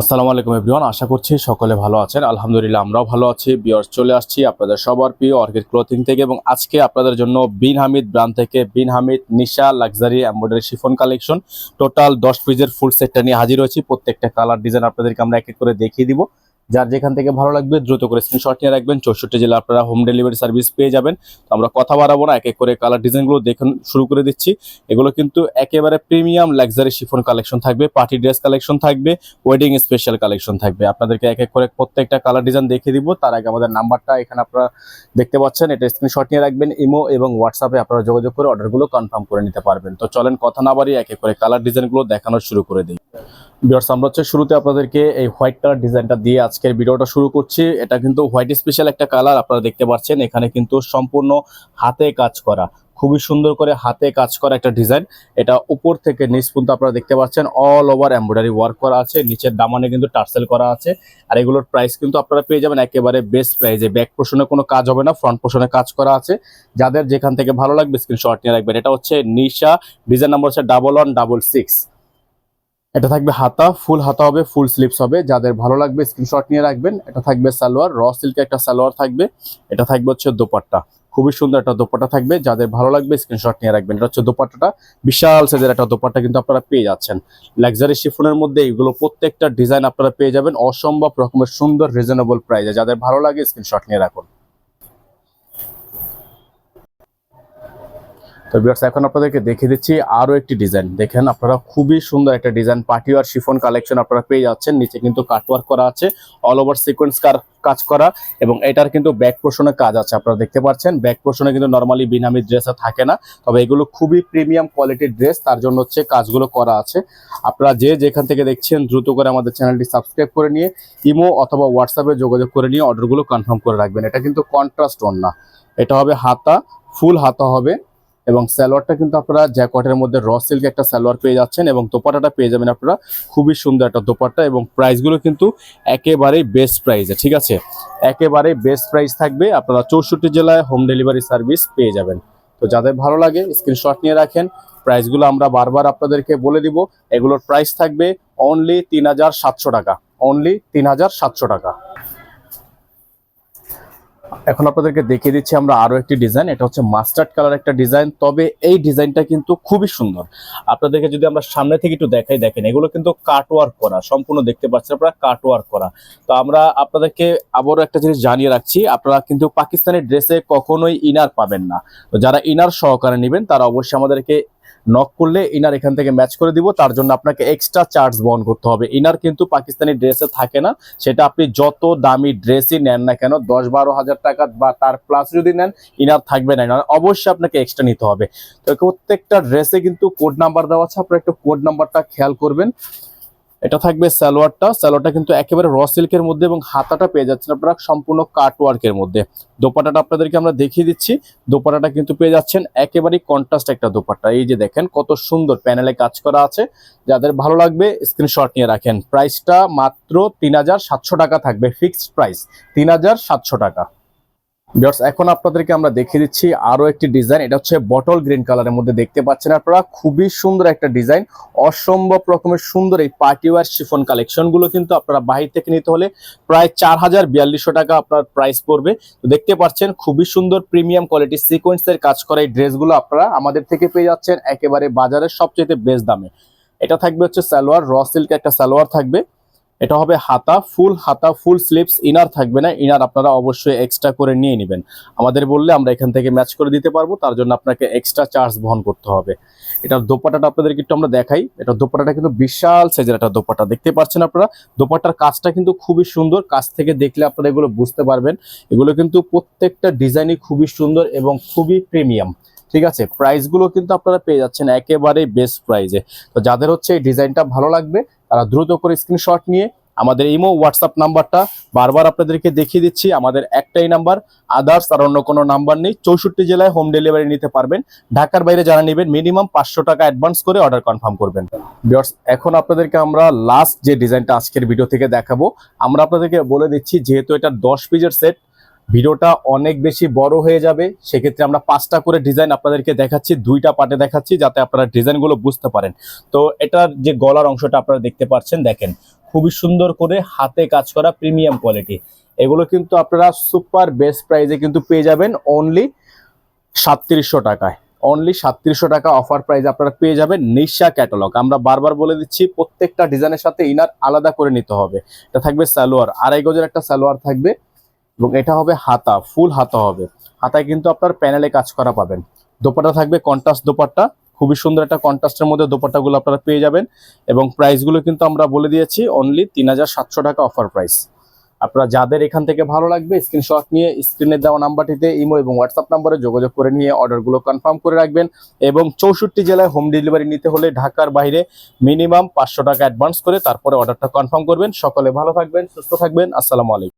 আসসালামু আলাইকুম এভরিওয়ান, আশা করছি সকলে ভালো আছেন। আলহামদুলিল্লাহ আমরাও ভালো আছি। বিয়ার্স চলে আসছি আপনাদের সবার প্রিয় অর্কিড ক্লোথিং থেকে এবং আজকে আপনাদের জন্য বিন হামিদ ব্র্যান্ড থেকে Bin Hamid Nisha luxury embroidery chiffon collection total দশ পিজের ফুল সেটটা নিয়ে হাজির হয়েছি। প্রত্যেকটা কালার ডিজাইন আপনাদেরকে আমরা এক এক করে দেখিয়ে দিব। যার যেখান থেকে ভালো লাগবে দ্রুত করে স্ক্রিনশট নিয়ে রাখবেন। চৌষট্টি জেলা আপনারা হোম ডেলিভারি সার্ভিস পেয়ে যাবেন। তো আমরা কথা বাড়াবো না, এক এক করে কালার ডিজাইনগুলো দেখুন শুরু করে দিচ্ছি। এগুলো কিন্তু একেবারে প্রিমিয়াম লাক্সারি শিফন কালেকশন থাকবে পার্টি ড্রেস কালেকশন থাকবে ওয়েডিং স্পেশাল কালেকশন থাকবে। আপনাদেরকে এক এক করে প্রত্যেকটা কালার ডিজাইন দেখিয়ে দিব। তার আগে আমাদের নাম্বারটা এখানে আপনারা দেখতে পাচ্ছেন, এটা স্ক্রিনশট নিয়ে রাখবেন। ইমো এবং হোয়াটসঅ্যাপে আপনারা যোগাযোগ করে অর্ডারগুলো কনফার্ম করে নিতে পারবেন। তো চলেন কথা না বাড়িয়ে এক এক করে কালার ডিজাইনগুলো দেখানো শুরু করে দিই। বিয়ার্স আমরা হচ্ছে শুরুতে আপনাদেরকে এই হোয়াইট কালার ডিজাইনটা দিয়ে আজকের ভিডিওটা শুরু করছি। এটা কিন্তু হোয়াইট স্পেশাল একটা কালার আপনারা দেখতে পাচ্ছেন। এখানে কিন্তু সম্পূর্ণ হাতে কাজ করা, খুবই সুন্দর করে হাতে কাজ করা একটা ডিজাইন এটা উপর থেকে নিচ পর্যন্ত আপনারা দেখতে পাচ্ছেন অল ওভার এমব্রয়ডারি ওয়ার্ক করা আছে। নিচের দামানে কিন্তু টার্সেল করা আছে। আর এগুলোর প্রাইস কিন্তু আপনারা পেয়ে যাবেন একেবারে বেস্ট প্রাইসে ব্যাক পোর্শনে কোনো কাজ হবে না ফ্রন্ট পোর্শনে কাজ করা আছে। যাদের যেখান থেকে ভালো লাগবে স্ক্রিনশট নিয়ে রাখবেন। এটা হচ্ছে নিশা ডিজাইন নাম্বার হচ্ছে ডাবল ওয়ান ডাবল সিক্স এটা থাকবে হাতা, ফুল হাতা হবে, ফুল স্লিপস হবে। যাদের ভালো লাগবে স্ক্রিনশট নিয়ে রাখবেন। এটা থাকবে সালোয়ার র সিল্কে একটা সালোয়ার থাকবে। এটা থাকবে হচ্ছে দোপাট্টা। খুবই সুন্দর একটা দোপাট্টা থাকবে। যাদের ভালো লাগবে স্ক্রিনশট নিয়ে রাখবেন। এটা হচ্ছে দোপাট্টাটা। বিশাল সাইজের একটা দোপাট্টা কিন্তু আপনারা পেয়ে যাচ্ছেন। লাক্সারি শিফনের মধ্যে এগুলো প্রত্যেকটা ডিজাইন আপনারা পেয়ে যাবেন। অসম্ভব রকমের সুন্দর রিজনেবল প্রাইসে যাদের ভালো লাগে স্ক্রিনশট নিয়ে রাখুন। তো বিয়ার্স এখন আপনাদেরকে দেখে দিচ্ছি আরও একটি ডিজাইন দেখেন, আপনারা খুবই সুন্দর একটা ডিজাইন পার্টি আর শিফন কালেকশন আপনারা পেয়ে যাচ্ছেন। নিচে কিন্তু কাটওয়ার্ক করা আছে অল ওভার সিকোয়েন্স কার কাজ করা, এবং এটার কিন্তু ব্যাক পোর্শনে কাজ আছে। আপনারা দেখতে পাচ্ছেন ব্যাক পোর্শনে কিন্তু নর্মালি বিনামি ড্রেস থাকে না, তবে এগুলো খুবই প্রিমিয়াম কোয়ালিটির ড্রেস তার জন্য হচ্ছে কাজগুলো করা আছে। আপনারা যে যেখান থেকে দেখছেন, দ্রুত করে আমাদের চ্যানেলটি সাবস্ক্রাইব করে নিয়ে, ইমো অথবা হোয়াটসঅ্যাপে যোগাযোগ করে নিয়ে অর্ডারগুলো কনফার্ম করে রাখবেন। এটা কিন্তু কন্ট্রাস্ট অন না। এটা হবে হাতা ফুল হাতা হবে। এবং সালোয়ারটা কিন্তু আপনারা জ্যাকটের মধ্যে র সিল্ক একটা সালোয়ার পেয়ে যাচ্ছেন এবং দোপাটাটা পেয়ে যাবেন আপনারা। খুবই সুন্দর একটা দোপাট্টা এবং প্রাইসগুলো কিন্তু একেবারেই বেস্ট প্রাইসে ঠিক আছে? একেবারেই বেস্ট প্রাইস থাকবে। আপনারা চৌষট্টি জেলায় হোম ডেলিভারি সার্ভিস পেয়ে যাবেন। তো যাদের ভালো লাগে স্ক্রিনশট নিয়ে রাখেন। প্রাইসগুলো আমরা বারবার আপনাদেরকে বলে দিব। এগুলোর প্রাইস থাকবে অনলি তিন হাজার সাতশো টাকা। অনলি তিন হাজার সাতশো টাকা। এখন আপনাদেরকে দেখিয়ে দিচ্ছি আমরা আরও একটি ডিজাইন এটা হচ্ছে মাস্টার্ড কালার একটা ডিজাইন তবে এই ডিজাইনটা কিন্তু খুবই সুন্দর। আপনাদেরকে যদি আমরা সামনে থেকে একটু দেখাই, দেখেন, এগুলো কিন্তু কাটওয়ার্ক করা, সম্পূর্ণ দেখতে পাচ্ছেন আপনারা কাটওয়ার্ক করা। তো আমরা আপনাদেরকে আবারও একটা জিনিস জানিয়ে রাখছি, আপনারা কিন্তু পাকিস্তানি ড্রেসে কখনোই ইনার পাবেন না। তো যারা ইনার সহকারে নেবেন, তারা অবশ্যই আমাদেরকে নক করলে ইনার এখান থেকে ম্যাচ করে দিব। তার জন্য আপনাকে এক্সট্রা চার্জ বহন করতে হবে। ইনার কিন্তু পাকিস্তানি ড্রেসে থাকে না। সেটা আপনি যত দামি ড্রেসই নেন না কেন, দশ বারো হাজার টাকা বা তার প্লাস যদি নেন ইনার থাকবে না। ইনার অবশ্যই আপনাকে এক্সট্রা নিতে হবে। তো প্রত্যেকটা ড্রেসে কিন্তু কোড নাম্বার দেওয়া আছে। আপনার একটু কোড নাম্বারটা খেয়াল করবেন। এটা থাকবে সালোয়ারটা। সালোয়ারটা কিন্তু একেবারে র সিল্কের মধ্যে এবং হাতাটা পেয়ে যাচ্ছেন আপনারা সম্পূর্ণ কাট ওয়ার্কের মধ্যে। দোপাটাটা আপনাদেরকে আমরা দেখিয়ে দিচ্ছি। দোপাটাটা কিন্তু পেয়ে যাচ্ছেন একেবারেই কন্ট্রাস্ট একটা দোপাটা এই যে দেখেন কত সুন্দর প্যানেলে কাজ করা আছে। যাদের ভালো লাগবে স্ক্রিনশট নিয়ে রাখেন। প্রাইসটা মাত্র তিন হাজার সাতশো টাকা থাকবে ফিক্সড প্রাইস তিন হাজার সাতশো টাকা। ভিউয়ার্স এখন আপনাদেরকে আমরা দেখিয়ে দিচ্ছি আরও একটি ডিজাইন এটা হচ্ছে বটল গ্রিন কালারের মধ্যে দেখতে পাচ্ছেন আপনারা। খুবই সুন্দর একটা ডিজাইন অসম্ভব রকমের সুন্দর এই পার্টি ওয়ার শিফন কালেকশনগুলো কিন্তু আপনারা বাহির থেকে নিতে হলে প্রায় চার হাজার বিয়াল্লিশশো টাকা আপনার প্রাইস পড়বে। তো দেখতে পাচ্ছেন, খুবই সুন্দর প্রিমিয়াম কোয়ালিটি সিকোয়েন্সের কাজ করা এই ড্রেসগুলো আপনারা আমাদের থেকে পেয়ে যাচ্ছেন। একেবারে বাজারের সবচেয়ে বেস্ট দামে। এটা থাকবে হচ্ছে সালোয়ার র সিল্ক একটা সালোয়ার থাকবে। এটা হবে হাতা, ফুল হাতা, ফুল স্লিপস ইনার থাকবে না। ইনার আপনারা অবশ্যই এক্সট্রা করে নিয়ে নেবেন। আমাদের বললে আমরা এখান থেকে ম্যাচ করে দিতে পারব, তার জন্য আপনাকে এক্সট্রা চার্জ বহন করতে হবে। এটার দোপাটাটা আপনাদেরকে একটু আমরা দেখাই। এটা দোপাটাটা কিন্তু বিশাল সাইজের একটা দোপাটা, দেখতে পাচ্ছেন আপনারা? দোপাটার কাজটা কিন্তু খুবই সুন্দর। কাজ থেকে দেখলে আপনারা এগুলো বুঝতে পারবেন। এগুলো কিন্তু প্রত্যেকটা ডিজাইনই খুবই সুন্দর এবং খুবই প্রিমিয়াম ঠিক আছে? প্রাইসগুলো কিন্তু আপনারা পেয়ে যাচ্ছেন একেবারেই বেস্ট প্রাইজে তো যাদের হচ্ছে এই ডিজাইনটা ভালো লাগবে তারা দ্রুত করে স্ক্রিনশট নিয়ে আমাদের ইমো হোয়াটসঅ্যাপ নাম্বারটা বারবার আপনাদেরকে দেখিয়ে দিচ্ছি। আমাদের একটাই নাম্বার আদার্স আর অন্য কোনো নাম্বার নেই। চৌষট্টি জেলায় হোম ডেলিভারি নিতে পারবেন। ঢাকার বাইরে যারা নেবেন মিনিমাম পাঁচশো টাকা অ্যাডভান্স করে অর্ডার কনফার্ম করবেন। Viewers, এখন আপনাদেরকে আমরা লাস্ট যে ডিজাইনটা আজকের ভিডিও থেকে দেখাবো আমরা আপনাদেরকে বলে দিচ্ছি যেহেতু এটা দশ পিজের সেট ভিডিওটা অনেক বেশি বড় হয়ে যাবে। সেক্ষেত্রে আমরা পাঁচটা করে ডিজাইন আপনাদেরকে দেখাচ্ছি, দুইটা পার্টে দেখাচ্ছি যাতে আপনারা ডিজাইনগুলো বুঝতে পারেন। তো এটার যে গলার অংশটা আপনারা দেখতে পাচ্ছেন, দেখেন, খুবই সুন্দর করে হাতে কাজ করা প্রিমিয়াম কোয়ালিটি এগুলো কিন্তু আপনারা সুপার বেস্ট প্রাইজে কিন্তু পেয়ে যাবেন অনলি সাতত্রিশশো টাকায়। অনলি সাতত্রিশশো টাকা অফার প্রাইস আপনারা পেয়ে যাবেন নিশা ক্যাটালগ আমরা বারবার বলে দিচ্ছি, প্রত্যেকটা ডিজাইনের সাথে ইনার আলাদা করে নিতে হবে। এটা থাকবে সালোয়ার, আড়াই গজের একটা সালোয়ার থাকবে। এবং এটা হবে হাতা ফুল হাতা হবে। হাতায় কিন্তু আপনার প্যানেলে কাজ করা পাবেন। দোপাটা থাকবে কন্ট্রাস্ট দোপাট্টা। খুবই সুন্দর একটা কন্ট্রাস্টের মধ্যে দোপাট্টাগুলো আপনারা পেয়ে যাবেন। এবং প্রাইসগুলো কিন্তু আমরা বলে দিয়েছি অনলি তিন হাজার সাতশো টাকা অফার প্রাইস আপনারা যাদের এখান থেকে ভালো লাগবে স্ক্রিনশট নিয়ে স্ক্রিনে দেওয়া নাম্বারটিতে ইমো এবং হোয়াটসঅ্যাপ নাম্বারে যোগাযোগ করে নিয়ে অর্ডারগুলো কনফার্ম করে রাখবেন। এবং চৌষট্টি জেলায় হোম ডেলিভারি নিতে হলে ঢাকার বাইরে মিনিমাম পাঁচশো টাকা অ্যাডভান্স করে তারপরে অর্ডারটা কনফার্ম করবেন। সকলে ভালো থাকবেন, সুস্থ থাকবেন। আসসালামু আলাইকুম।